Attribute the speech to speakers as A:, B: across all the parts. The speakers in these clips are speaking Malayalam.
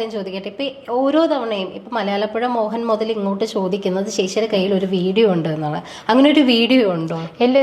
A: ഞാൻ ചോദിക്കട്ടെ. ഇപ്പൊ ഓരോ തവണയും ഇപ്പൊ മലയാളപ്പുഴ മോഹൻ മുതൽ ഇങ്ങോട്ട് ചോദിക്കുന്നത് ശേഷിയുടെ കയ്യിൽ ഒരു വീഡിയോ ഉണ്ട് എന്നാണ്. അങ്ങനെ ഒരു വീഡിയോ ഉണ്ടോ?
B: എന്റെ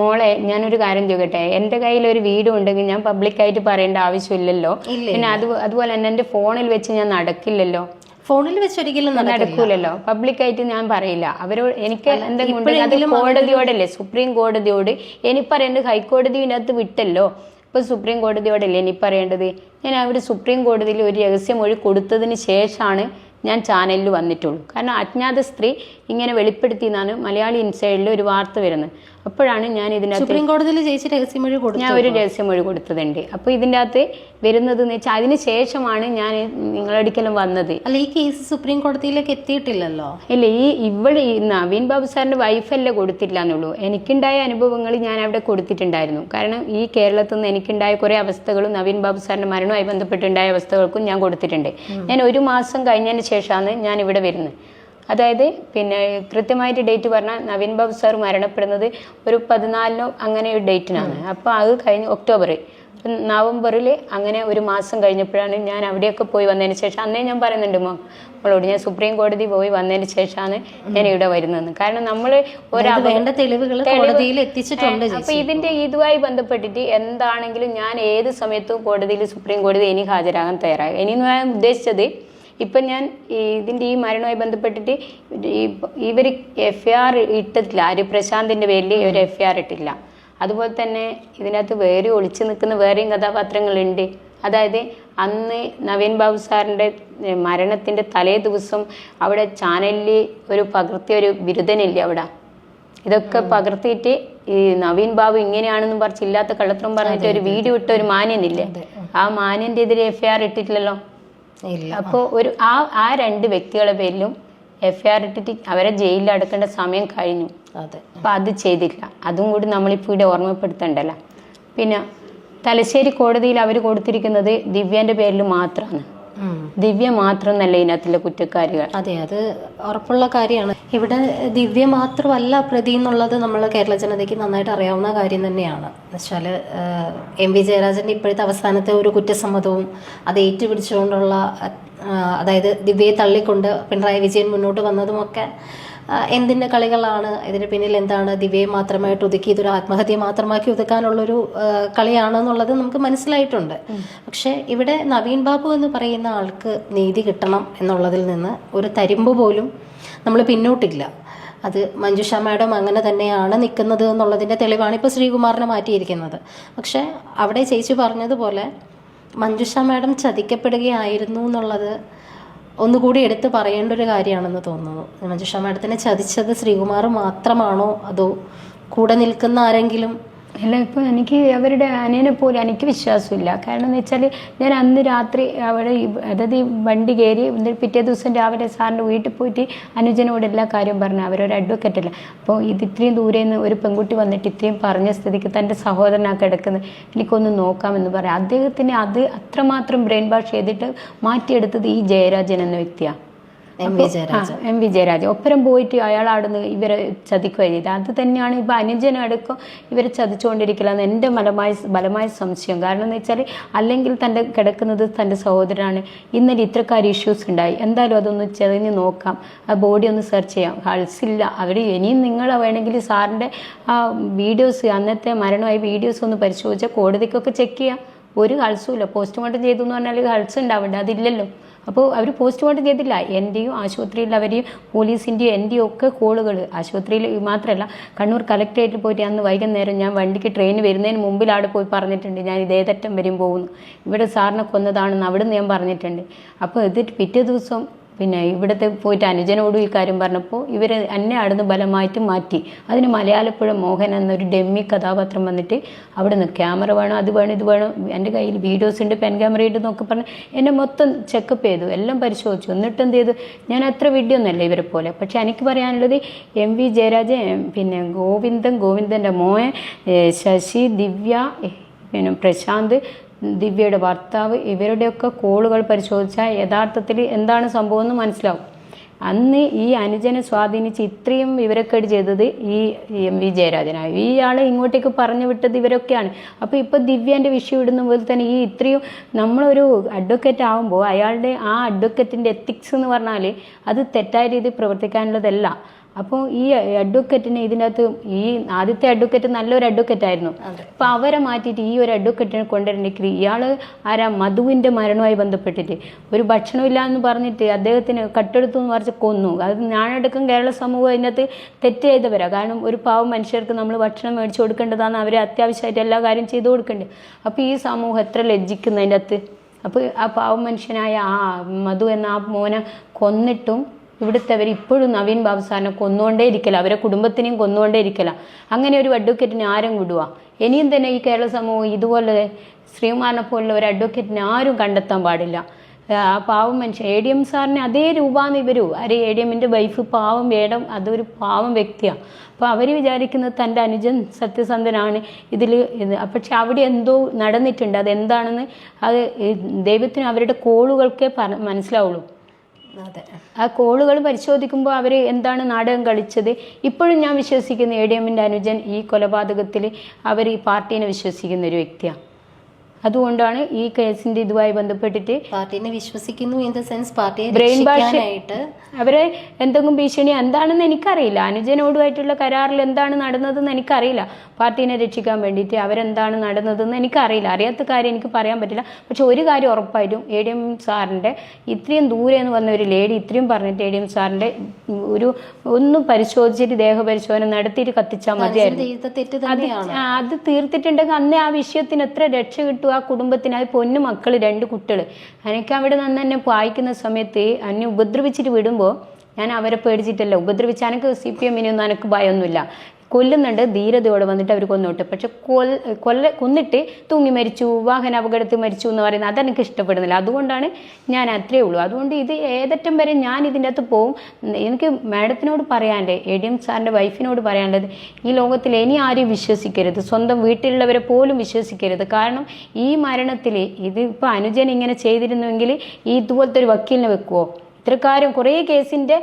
B: മോളെ ഞാനൊരു കാര്യം ചോദിക്കട്ടെ. എന്റെ കയ്യിൽ ഒരു വീഡിയോ ഉണ്ടെങ്കിൽ ഞാൻ പബ്ലിക്കായിട്ട് പറയേണ്ട ആവശ്യമില്ലല്ലോ. പിന്നെ അത് അതുപോലെ തന്നെ എന്റെ ഫോണിൽ വെച്ച് ഞാൻ നടക്കില്ലല്ലോ.
A: ഫോണിൽ വെച്ച് ഒരിക്കലും നടക്കില്ല.
B: നടക്കൂലല്ലോ. പബ്ലിക്കായിട്ട് ഞാൻ പറയില്ല. അവരോട് എനിക്ക് എന്തെങ്കിലും കോടതിയോടല്ലേ? സുപ്രീം കോടതിയോട് ഇനി പറയേണ്ടത് ഹൈക്കോടതിന്റെ അകത്ത് വിട്ടല്ലോ. ഇപ്പൊ സുപ്രീം കോടതിയോടല്ലേ ഇനി പറയേണ്ടത്? ഞാൻ അവർ സുപ്രീം കോടതിയിൽ ഒരു രഹസ്യമൊഴി കൊടുത്തതിന് ശേഷമാണ് ഞാൻ ചാനലിൽ വന്നിട്ടുള്ളൂ. കാരണം അജ്ഞാത സ്ത്രീ ഇങ്ങനെ വെളിപ്പെടുത്തി എന്നാണ് മലയാളി ഇൻസൈഡിൽ ഒരു വാർത്ത വരുന്നത്. അപ്പോഴാണ് ഞാൻ ഇതിനകത്ത്
A: സുപ്രീം കോടതിയിൽ ചേച്ചി രഹസ്യമൊഴി കൊടുത്തു.
B: ഞാൻ ഒരു രഹസ്യമൊഴി കൊടുത്തതുണ്ട്. അപ്പോൾ ഇതിന്റെ അകത്ത് വരുന്നത് എന്ന് വെച്ചാൽ അതിന് ശേഷമാണ് ഞാൻ നിങ്ങളടിക്കലും വന്നത്.
A: അല്ല ഈ കേസ് സുപ്രീം കോടതിയിലേക്ക് എത്തിയിട്ടില്ലല്ലോ?
B: ഇല്ല ഈ ഇവിടെ ഈ നവീൻ ബാബു സാറിന്റെ വൈഫല്ലേ കൊടുത്തില്ല എന്നുള്ളൂ എനിക്കുണ്ടായ അനുഭവങ്ങൾ ഞാൻ അവിടെ കൊടുത്തിട്ടുണ്ടായിരുന്നു. കാരണം ഈ കേരളത്തിൽ നിന്ന് എനിക്കുണ്ടായ കുറേ അവസ്ഥകളും നവീൻ ബാബു സാറിന്റെ മരണവുമായി ബന്ധപ്പെട്ടുണ്ടായ അവസ്ഥകൾക്കും ഞാൻ കൊടുത്തിട്ടുണ്ട്. ഞാൻ ഒരു മാസം കഴിഞ്ഞതിന് ശേഷമാണ് ഞാൻ ഇവിടെ വരുന്നത്. അതായത് പിന്നെ കൃത്യമായിട്ട് ഡേറ്റ് പറഞ്ഞാൽ നവീൻ ബാബു സാർ മരണപ്പെടുന്നത് ഒരു പതിനാലിനോ അങ്ങനെ ഒരു ഡേറ്റിനാണ് അപ്പോൾ അത് കഴിഞ്ഞ് ഒക്ടോബറിൽ നവംബറിൽ അങ്ങനെ ഒരു മാസം കഴിഞ്ഞപ്പോഴാണ് ഞാൻ അവിടെയൊക്കെ പോയി വന്നതിന് ശേഷം അന്നേ ഞാൻ പറയുന്നുണ്ട് മോ മോളോട് ഞാൻ സുപ്രീം കോടതി പോയി വന്നതിന് ശേഷമാണ് ഞാൻ ഇവിടെ വരുന്നത് കാരണം നമ്മൾ
A: വേണ്ട തെളിവുകൾ കോടതിയിൽ എത്തിച്ചിട്ടുണ്ട്
B: അപ്പൊ ഇതിന്റെ ഇതുമായി ബന്ധപ്പെട്ടിട്ട് എന്താണെങ്കിലും ഞാൻ ഏത് സമയത്തും കോടതിയിൽ സുപ്രീം കോടതി ഇനി ഹാജരാകാൻ തയ്യാറായി ഇനി ഞാൻ ഉദ്ദേശിച്ചത് ഇപ്പം ഞാൻ ഇതിന്റെ ഇതിന്റെ ഈ മരണവുമായി ബന്ധപ്പെട്ടിട്ട് ഈ ഇവർ എഫ് ആർ ഇട്ടിട്ടില്ല ആര് പ്രശാന്തിന്റെ പേരിൽ ഇവർ എഫ് ആർ ഇട്ടില്ല. അതുപോലെ തന്നെ ഇതിനകത്ത് വേറെ ഒളിച്ചു നിൽക്കുന്ന വേറെയും കഥാപാത്രങ്ങളുണ്ട്. അതായത് അന്ന് നവീൻ ബാബു സാറിന്റെ മരണത്തിന്റെ തലേ ദിവസം അവിടെ ചാനലിൽ ഒരു പകർത്തിയ ഒരു ബിരുദനില്ലേ അവിടെ? ഇതൊക്കെ പകർത്തിയിട്ട് ഈ നവീൻ ബാബു ഇങ്ങനെയാണെന്നും പറിച്ചില്ലാത്ത ഇല്ലാത്ത കള്ളത്തരം പറഞ്ഞിട്ട് ഒരു വീഡിയോ ഇട്ട ഒരു മാന്യനില്ലേ? ആ മാന്യന്റെ എതിരെ എഫ് ഐ ആർ ഇട്ടിട്ടില്ലല്ലോ? അപ്പോൾ ഒരു ആ ആ രണ്ട് വ്യക്തികളുടെ പേരിലും എഫ് ഐ ആർ ഇട്ടിട്ട് അവരെ ജയിലിൽ അടക്കേണ്ട സമയം കഴിഞ്ഞു.
A: അതെ.
B: അപ്പം അത് ചെയ്തില്ല അതും കൂടി നമ്മളിപ്പോൾ ഇവിടെ ഓർമ്മപ്പെടുത്തണ്ടല്ലോ. പിന്നെ തലശ്ശേരി കോടതിയിൽ അവർ കൊടുത്തിരിക്കുന്നത് ദിവ്യന്റെ പേരിൽ മാത്രമാണ്. ദിവ്യ മാത്രം എന്നല്ല ഇതിനകത്തുള്ള കുറ്റക്കാരികൾ.
A: അതെ അത് ഉറപ്പുള്ള കാര്യമാണ്. ഇവിടെ ദിവ്യ മാത്രമല്ല പ്രതി എന്നുള്ളത് നമ്മൾ കേരള ജനതയ്ക്ക് നന്നായിട്ട് അറിയാവുന്ന കാര്യം തന്നെയാണ്. എന്നുവെച്ചാൽ എം വി ജയരാജന്റെ ഇപ്പോഴത്തെ അവസാനത്തെ ഒരു കുറ്റസമ്മതവും അത് ഏറ്റുപിടിച്ചുകൊണ്ടുള്ള അതായത് ദിവ്യയെ തള്ളിക്കൊണ്ട് പിണറായി വിജയൻ മുന്നോട്ട് വന്നതുമൊക്കെ എന്തിന്റെ കളികളാണ്? ഇതിന് പിന്നിൽ എന്താണ് ദിവ്യയെ മാത്രമായിട്ട് ഒതുക്കി ഇതൊരു ആത്മഹത്യ മാത്രമാക്കി ഒതുക്കാനുള്ളൊരു കളിയാണെന്നുള്ളത് നമുക്ക് മനസ്സിലായിട്ടുണ്ട്. പക്ഷേ ഇവിടെ നവീൻ ബാബു എന്ന് പറയുന്ന ആൾക്ക് നീതി കിട്ടണം എന്നുള്ളതിൽ നിന്ന് ഒരു തരിമ്പ് പോലും നമ്മൾ പിന്നോട്ടില്ല. അത് മഞ്ജുഷ മാഡം അങ്ങനെ തന്നെയാണ് നിൽക്കുന്നത് എന്നുള്ളതിന്റെ തെളിവാണ് ഇപ്പോൾ ശ്രീകുമാറിനെ മാറ്റിയിരിക്കുന്നത്. പക്ഷേ അവിടെ ചേച്ചി പറഞ്ഞതുപോലെ മഞ്ജുഷ മാഡം ചതിക്കപ്പെടുകയായിരുന്നു എന്നുള്ളത് ഒന്നുകൂടി എടുത്ത് പറയേണ്ട ഒരു കാര്യമാണെന്ന് തോന്നുന്നു. മഞ്ജുഷ മാഡത്തിനെ ചതിച്ചത് ശ്രീകുമാർ മാത്രമാണോ അതോ കൂടെ നിൽക്കുന്ന ആരെങ്കിലും
B: അല്ല ഇപ്പൊ എനിക്ക് അവരുടെ അനിയനെ പോലും എനിക്ക് വിശ്വാസമില്ല. കാരണം എന്ന് വെച്ചാൽ ഞാൻ അന്ന് രാത്രി അവിടെ അതായത് ഈ വണ്ടി കയറി പിറ്റേ ദിവസം രാവിലെ സാറിന്റെ വീട്ടിൽ പോയിട്ട് അനുജനോട് എല്ലാ കാര്യവും പറഞ്ഞു. അവരൊരു അഡ്വക്കേറ്റ് അല്ല. അപ്പോൾ ഇത് ഇത്രയും ദൂരെ നിന്ന് ഒരു പെൺകുട്ടി വന്നിട്ട് ഇത്രയും പറഞ്ഞ സ്ഥിതിക്ക് തന്റെ സഹോദരനാ കിടക്കുന്നത് എനിക്കൊന്ന് നോക്കാമെന്ന് പറയാം. അദ്ദേഹത്തിന് അത് അത്രമാത്രം ബ്രെയിൻ വാഷ് ചെയ്തിട്ട് മാറ്റിയെടുത്തത് ഈ ജയരാജൻ എന്ന വ്യക്തിയാണ്
A: എം വി
B: ജയരാജ് ഒപ്പരം പോയിട്ട് അയാൾ അവിടുന്ന് ഇവരെ ചതിക്കുക ചെയ്തത്. അത് തന്നെയാണ് ഇപ്പൊ അനുജനടക്കം ഇവരെ ചതിച്ചുകൊണ്ടിരിക്കലെന്ന് എന്റെ ബലമായ ബലമായ സംശയം. കാരണം എന്ന് വെച്ചാൽ അല്ലെങ്കിൽ തന്റെ കിടക്കുന്നത് തന്റെ സഹോദരനാണ്. ഇന്നലെ ഇത്രക്കാർ ഇഷ്യൂസ് ഉണ്ടായി. എന്തായാലും അതൊന്ന് ചെറിഞ്ഞ് നോക്കാം. ആ ബോഡി ഒന്ന് സെർച്ച് ചെയ്യാം. ഹൾസ് ഇല്ല. അവർ ഇനിയും നിങ്ങൾ വേണമെങ്കിൽ സാറിന്റെ ആ വീഡിയോസ് അന്നത്തെ മരണമായ വീഡിയോസ് ഒന്ന് പരിശോധിച്ചാൽ കോടതിക്കൊക്കെ ചെക്ക് ചെയ്യാം. ഒരു ഹൾസും ഇല്ല. പോസ്റ്റ്മോർട്ടം ചെയ്തു എന്ന് പറഞ്ഞാൽ ഹൾസ് ഉണ്ടാവണ്ട? അതില്ലല്ലോ. അപ്പോൾ അവർ പോസ്റ്റ്മോർട്ടം ചെയ്തില്ല. എന്റെയും ആശുപത്രിയിൽ അവരെയും പോലീസിന്റെയും എന്റെയും ഒക്കെ കോളുകൾ. ആശുപത്രിയിൽ മാത്രമല്ല കണ്ണൂർ കളക്ടറേറ്റിൽ പോയിട്ട് അന്ന് വൈകുന്നേരം ഞാൻ വണ്ടിക്ക് ട്രെയിൻ വരുന്നതിന് മുമ്പിൽ അവിടെ പോയി പറഞ്ഞിട്ടുണ്ട് ഞാൻ ഇതേ ഇതേതറ്റം വരും പോകുന്നു. ഇവിടെ സാറിനെ കൊന്നതാണെന്ന് അവിടെ നിന്ന് ഞാൻ പറഞ്ഞിട്ടുണ്ട്. അപ്പോൾ എന്നിട്ട് പിറ്റേ ദിവസം പിന്നെ ഇവിടുത്തെ പോയിട്ട് അനുജനോടും ഈ കാര്യം പറഞ്ഞപ്പോൾ ഇവർ എന്നെ അവിടുന്ന് ബലമായിട്ട് മാറ്റി. അതിന് മലയാളപ്പുഴ മോഹൻ എന്നൊരു ഡെമ്മി കഥാപാത്രം വന്നിട്ട് അവിടെ നിന്ന് ക്യാമറ വേണം അത് വേണം ഇത് വേണം. എന്റെ കയ്യിൽ വീഡിയോസ് ഉണ്ട് പെൻ ക്യാമറ ഉണ്ട് എന്നൊക്കെ പറഞ്ഞ് എന്നെ മൊത്തം ചെക്കപ്പ് ചെയ്തു എല്ലാം പരിശോധിച്ചു. എന്നിട്ട് എന്ത് ചെയ്തു? ഞാൻ അത്ര വീഡിയോ ഒന്നല്ല ഇവരെ പോലെ. പക്ഷേ എനിക്ക് പറയാനുള്ളത് എം വി ജയരാജൻ പിന്നെ ഗോവിന്ദൻ ഗോവിന്ദന്റെ മോൻ ശശി ദിവ്യ പിന്നെ പ്രശാന്ത് ദിവ്യയുടെ ഭർത്താവ് ഇവരുടെയൊക്കെ കോളുകൾ പരിശോധിച്ചാൽ യഥാർത്ഥത്തിൽ എന്താണ് സംഭവം എന്ന് മനസ്സിലാവും. അന്ന് ഈ അനുജനെ സ്വാധീനിച്ച് ഇത്രയും വിവരക്കേട് ചെയ്തത് ഈ എം വി ജയരാജനായി ആളെ ഇങ്ങോട്ടേക്ക് പറഞ്ഞു വിട്ടത് ഇവരൊക്കെയാണ്. അപ്പോൾ ഇപ്പോൾ ദിവ്യന്റെ വിഷയം ഇടുന്ന പോലെ തന്നെ ഈ ഇത്രയും നമ്മളൊരു അഡ്വക്കേറ്റ് ആകുമ്പോൾ അയാളുടെ ആ അഡ്വക്കേറ്റിന്റെ എത്തിക്സ് എന്ന് പറഞ്ഞാൽ അത് തെറ്റായ രീതിയിൽ പ്രവർത്തിക്കാനുള്ളതല്ല. അപ്പോൾ ഈ അഡ്വക്കറ്റിന് ഇതിനകത്ത് ഈ ആദ്യത്തെ അഡ്വക്കറ്റ് നല്ലൊരു അഡ്വക്കറ്റ് ആയിരുന്നു. അപ്പൊ അവരെ മാറ്റിയിട്ട് ഈ ഒരു അഡ്വക്കറ്റിനെ കൊണ്ടുവരണ്ടെങ്കിൽ ഇയാൾ ആരാ മധുവിന്റെ മരണവുമായി ബന്ധപ്പെട്ടിട്ട് ഒരു ഭക്ഷണമില്ല എന്ന് പറഞ്ഞിട്ട് അദ്ദേഹത്തിന് കട്ടെടുത്തു എന്ന് പറഞ്ഞ് കൊന്നു. അത് ഞാനടക്കം കേരള സമൂഹം അതിനകത്ത് തെറ്റ് ചെയ്തവരാ കാരണം ഒരു പാവം മനുഷ്യർക്ക് നമ്മൾ ഭക്ഷണം മേടിച്ചു കൊടുക്കേണ്ടതാണ് അവരെ അത്യാവശ്യമായിട്ട് എല്ലാ കാര്യം ചെയ്തു കൊടുക്കേണ്ടത് അപ്പോൾ ഈ സമൂഹം എത്ര ലജ്ജിക്കുന്നതിന്റെ അകത്ത് അപ്പോൾ ആ പാവം മനുഷ്യനായ ആ മധു എന്ന ആ മോനെ കൊന്നിട്ടും ഇവിടുത്തെ അവർ ഇപ്പോഴും നവീൻ ബാബു സാറിനെ കൊന്നുകൊണ്ടേ ഇരിക്കല. അവരെ കുടുംബത്തിനെയും കൊന്നുകൊണ്ടേ ഇരിക്കല. അങ്ങനെ ഒരു അഡ്വക്കേറ്റിനെ ആരും വിടുക ഇനിയും തന്നെ ഈ കേരള സമൂഹം ഇതുപോലെ ശ്രീമാനെ പോലുള്ള ഒരു അഡ്വക്കേറ്റിനെ ആരും കണ്ടെത്താൻ പാടില്ല. ആ പാവം മനുഷ്യൻ എ ഡി എം സാറിന് അതേ രൂപാന്ന് ഇവരു അരെ എ ഡി എമ്മിന്റെ വൈഫ് പാവം വേടം അതൊരു പാവം വ്യക്തിയാണ് അപ്പോൾ അവർ വിചാരിക്കുന്നത് തന്റെ അനുജൻ സത്യസന്ധനാണ്. ഇതിൽ ഇത് പക്ഷെ അവിടെ എന്തോ നടന്നിട്ടുണ്ട്. അതെന്താണെന്ന് അത് ദൈവത്തിന് അവരുടെ കോളുകൾക്കേ മനസ്സിലാവുള്ളൂ.
A: അതെ.
B: ആ കോളുകൾ പരിശോധിക്കുമ്പോൾ അവർ എന്താണ് നാടകം കളിച്ചത്? ഇപ്പോഴും ഞാൻ വിശ്വസിക്കുന്ന എ ഡി എമ്മിന്റെ അനുജൻ ഈ കൊലപാതകത്തിൽ അവർ ഈ പാർട്ടീനെ വിശ്വസിക്കുന്ന ഒരു വ്യക്തിയാണ് അതുകൊണ്ടാണ് ഈ കേസിന്റെ ഇതുമായി ബന്ധപ്പെട്ടിട്ട്
A: പാർട്ടിനെ വിശ്വസിക്കുന്നു ഇൻ ദ സെൻസ് പാർട്ടിയെ
B: ബ്രെയിൻ
A: ഭാഷ
B: അവരെ എന്തെങ്കിലും ഭീഷണി എന്താണെന്ന് എനിക്കറിയില്ല. അനുജനോടുമായിട്ടുള്ള കരാറിൽ എന്താണ് നടന്നതെന്ന് എനിക്കറിയില്ല. പാർട്ടീനെ രക്ഷിക്കാൻ വേണ്ടിയിട്ട് അവരെന്താണ് നടന്നതെന്ന് എനിക്കറിയില്ല. അറിയാത്ത കാര്യം എനിക്ക് പറയാൻ പറ്റില്ല. പക്ഷെ ഒരു കാര്യം ഉറപ്പായിട്ടും എ ഡി എം സാറിന്റെ ഇത്രയും ദൂരെ എന്ന് വന്ന ഒരു ലേഡി ഇത്രയും പറഞ്ഞിട്ട് എ ഡി എം സാറിന്റെ ഒരു ഒന്നും പരിശോധിച്ചിട്ട് ദേഹപരിശോധന നടത്തിയിട്ട് കത്തിച്ചാൽ മതിയായിരുന്നു. അത് തീർത്തിട്ടുണ്ടെങ്കിൽ അന്നേ ആ വിഷയത്തിന് എത്ര രക്ഷ കിട്ടും ആ കുടുംബത്തിനായി പൊന്നു മക്കൾ രണ്ട് കുട്ടികൾ എനിക്ക് അവിടെ നിന്ന് തന്നെ വായിക്കുന്ന സമയത്ത് എന്നെ ഉപദ്രവിച്ചിട്ട് വിടുമ്പോൾ ഞാൻ അവരെ പേടിച്ചിട്ടല്ല. ഉപദ്രവിച്ച എനിക്ക് സി പി എമ്മിനൊന്നും എനിക്ക് ഭയമൊന്നുമില്ല കൊല്ലുന്നുണ്ട്. ധീരതയോടെ വന്നിട്ട് അവർ കൊന്നോട്ട്. പക്ഷെ കൊൽ കൊല്ല കൊന്നിട്ട് തൂങ്ങി മരിച്ചു വാഹന അപകടത്തിൽ മരിച്ചു എന്ന് പറയുന്നത് അതെനിക്ക് ഇഷ്ടപ്പെടുന്നില്ല. അതുകൊണ്ടാണ് ഞാൻ അത്രേ ഉള്ളൂ. അതുകൊണ്ട് ഇത് ഏതറ്റം വരെ ഞാൻ ഇതിന്റെ അകത്ത് പോവും. എനിക്ക് മാഡത്തിനോട് പറയാണ്ടേ എ ഡി എം സാറിന്റെ വൈഫിനോട് പറയാനുള്ളത് ഈ ലോകത്തിൽ ഇനി ആരും വിശ്വസിക്കരുത്. സ്വന്തം വീട്ടിലുള്ളവരെ പോലും വിശ്വസിക്കരുത്. കാരണം ഈ മരണത്തിൽ ഇതിപ്പോൾ അനുജൻ ഇങ്ങനെ ചെയ്തിരുന്നുവെങ്കിൽ ഇതുപോലത്തെ ഒരു വക്കീലിനെ വെക്കുമോ ഇത്രക്കാരും കുറേ കേസിന്റെ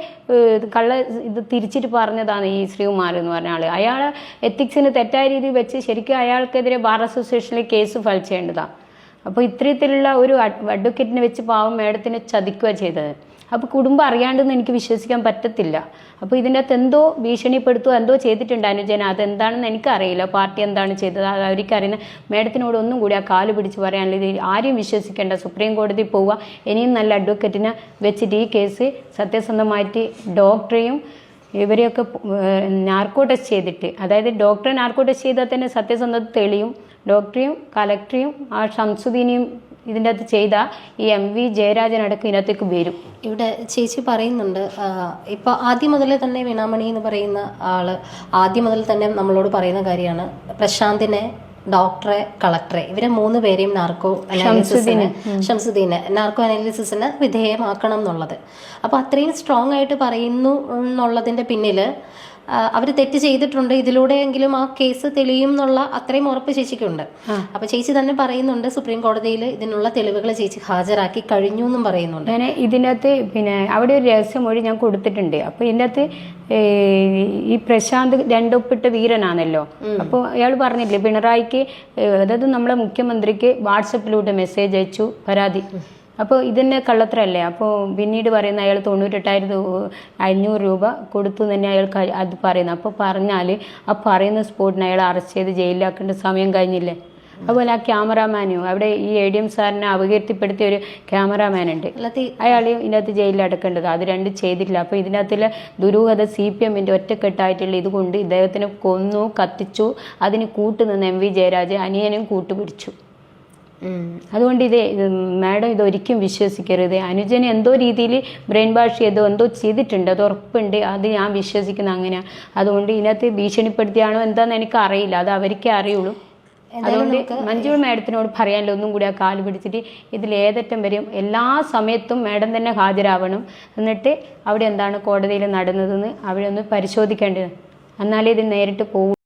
B: കള്ള ഇത് തിരിച്ചിട്ട് പറഞ്ഞതാണ് ഈ ശ്രീകുമാർ എന്ന് പറഞ്ഞ ആൾ അയാൾ എത്തിക്സിന് തെറ്റായ രീതിയിൽ വെച്ച് ശരിക്കും അയാൾക്കെതിരെ ബാർ അസോസിയേഷനിൽ കേസ് ഫയൽ ചെയ്യേണ്ടതാണ്. അപ്പോൾ ഇത്തരത്തിലുള്ള ഒരു അഡ്വക്കേറ്റിനെ വെച്ച് പാവം മേഡത്തിനെ ചതിക്കുക ചെയ്തത്. അപ്പോൾ കുടുംബം അറിയാണ്ടെന്ന് എനിക്ക് വിശ്വസിക്കാൻ പറ്റത്തില്ല. അപ്പോൾ ഇതിന്റെ അകത്ത് എന്തോ ഭീഷണിപ്പെടുത്തുക എന്തോ ചെയ്തിട്ടുണ്ട് അനുജന അതെന്താണെന്ന് എനിക്കറിയില്ല. പാർട്ടി എന്താണ് ചെയ്തത്? അത് അവർക്കറിയുന്ന മേഡത്തിനോട് ഒന്നും കൂടി ആ കാൽ പിടിച്ച് പറയാനുള്ളത് ഇത് ആരെയും വിശ്വസിക്കേണ്ട. സുപ്രീം കോടതി പോവുക. ഇനിയും നല്ല അഡ്വക്കേറ്റിനെ വെച്ചിട്ട് ഈ കേസ് സത്യസന്ധമായിട്ട് ഡോക്ടറെയും ഇവരെയൊക്കെ നാർക്കോ ടെസ്റ്റ് ചെയ്തിട്ട്. അതായത് ഡോക്ടറെ നാർക്കോ ടെസ്റ്റ് ചെയ്താൽ തന്നെ സത്യസന്ധത തെളിയും. ഡോക്ടറെയും കലക്ടറെയും ആ ഷംസുദ്ദീനെയും ഇതിന്റെ അകത്ത് ചെയ്ത ഈ എം വി ജയരാജൻ അടക്കം ഇതിനകത്തേക്ക് വരും.
A: ഇവിടെ ചേച്ചി പറയുന്നുണ്ട് ഇപ്പൊ ആദ്യം മുതൽ തന്നെ വീണാമണി എന്ന് പറയുന്ന ആൾ ആദ്യം മുതൽ തന്നെ നമ്മളോട് പറയുന്ന കാര്യമാണ്. പ്രശാന്തിനെ ഡോക്ടറെ കളക്ടറെ ഇവരെ മൂന്ന് പേരെയും നാർക്കോ അനാലിസിസിന് ഷംസുദ്ദീനെ. നാർക്കോ അനാലിസിസിന് വിധേയമാക്കണം എന്നുള്ളത് അപ്പൊ അത്രയും സ്ട്രോങ് ആയിട്ട് പറയുന്നു എന്നുള്ളതിന്റെ പിന്നിൽ അവർ തെറ്റ് ചെയ്തിട്ടുണ്ട്. ഇതിലൂടെയെങ്കിലും ആ കേസ് തെളിയും എന്നുള്ള അത്രയും ഉറപ്പ് ചേച്ചിക്കുണ്ട്. അപ്പൊ ചേച്ചി തന്നെ പറയുന്നുണ്ട് സുപ്രീം കോടതിയിൽ ഇതിനുള്ള തെളിവുകൾ ചേച്ചി ഹാജരാക്കി കഴിഞ്ഞു എന്നും പറയുന്നുണ്ട്.
B: ഞാൻ ഇതിനകത്ത് പിന്നെ അവിടെ ഒരു രഹസ്യം രഹസ്യമൊഴി ഞാൻ കൊടുത്തിട്ടുണ്ട്. അപ്പൊ ഇതിനകത്ത് ഈ പ്രശാന്ത് രണ്ടൊപ്പിട്ട വീരനാണല്ലോ. അപ്പോൾ അയാൾ പറഞ്ഞില്ലേ പിണറായിക്ക് അതായത് നമ്മളെ മുഖ്യമന്ത്രിക്ക് വാട്സപ്പിലൂടെ മെസ്സേജ് അയച്ചു പരാതി. അപ്പോൾ ഇതന്നെ കള്ളത്തരല്ലേ? അപ്പോൾ പിന്നീട് പറയുന്ന അയാൾ തൊണ്ണൂറ്റെട്ടായിരത്തി അഞ്ഞൂറ് രൂപ കൊടുത്തു തന്നെ അയാൾ അത് പറയുന്നത് അപ്പോൾ പറഞ്ഞാൽ ആ പറയുന്ന സ്പോട്ടിന് അയാൾ അറസ്റ്റ് ചെയ്ത് ജയിലിലാക്കേണ്ട സമയം കഴിഞ്ഞില്ലേ? അതുപോലെ ആ ക്യാമറാമാനും അവിടെ ഈ എ ഡി എം സാറിനെ അപകീർത്തിപ്പെടുത്തിയ ഒരു ക്യാമറാമാൻ ഉണ്ട്
A: അല്ലാതെ
B: അയാൾ ഇതിനകത്ത് ജയിലിൽ അടക്കേണ്ടത്. അത് രണ്ടും ചെയ്തിട്ടില്ല. അപ്പോൾ ഇതിനകത്തുള്ള ദുരൂഹത സി പി എമ്മിന്റെ ഒറ്റക്കെട്ടായിട്ടുള്ള ഇതുകൊണ്ട് ഇദ്ദേഹത്തിനെ കൊന്നു കത്തിച്ചു. അതിന് കൂട്ടുനിന്ന് എം വി ജയരാജ് അനിയനും കൂട്ടുപിടിച്ചു. അതുകൊണ്ട് ഇത് മാഡം ഇതൊരിക്കും വിശ്വസിക്കരുത്. അനുജന് എന്തോ രീതിയിൽ ബ്രെയിൻ വാഷ് ചെയ്തോ എന്തോ ചെയ്തിട്ടുണ്ട്. അത് ഉറപ്പുണ്ട്. അത് ഞാൻ വിശ്വസിക്കുന്ന അങ്ങനെയാണ് അതുകൊണ്ട് ഇതിനകത്ത് ഭീഷണിപ്പെടുത്തിയാണോ എന്താണെന്ന് എനിക്ക് അറിയില്ല. അത് അവർക്കേ അറിയുള്ളൂ. അതുകൊണ്ട് മഞ്ജു മാഡത്തിനോട് പറയാനുള്ള ഒന്നും കൂടി ആ കാൽ പിടിച്ചിട്ട് ഇതിൽ ഏതറ്റം വരും എല്ലാ സമയത്തും മാഡം തന്നെ ഹാജരാവണം. എന്നിട്ട് അവിടെ എന്താണ് കോടതിയിൽ നടന്നതെന്ന് അവിടെ ഒന്ന് പരിശോധിക്കേണ്ടത്. എന്നാലേ ഇത് നേരിട്ട് പോകും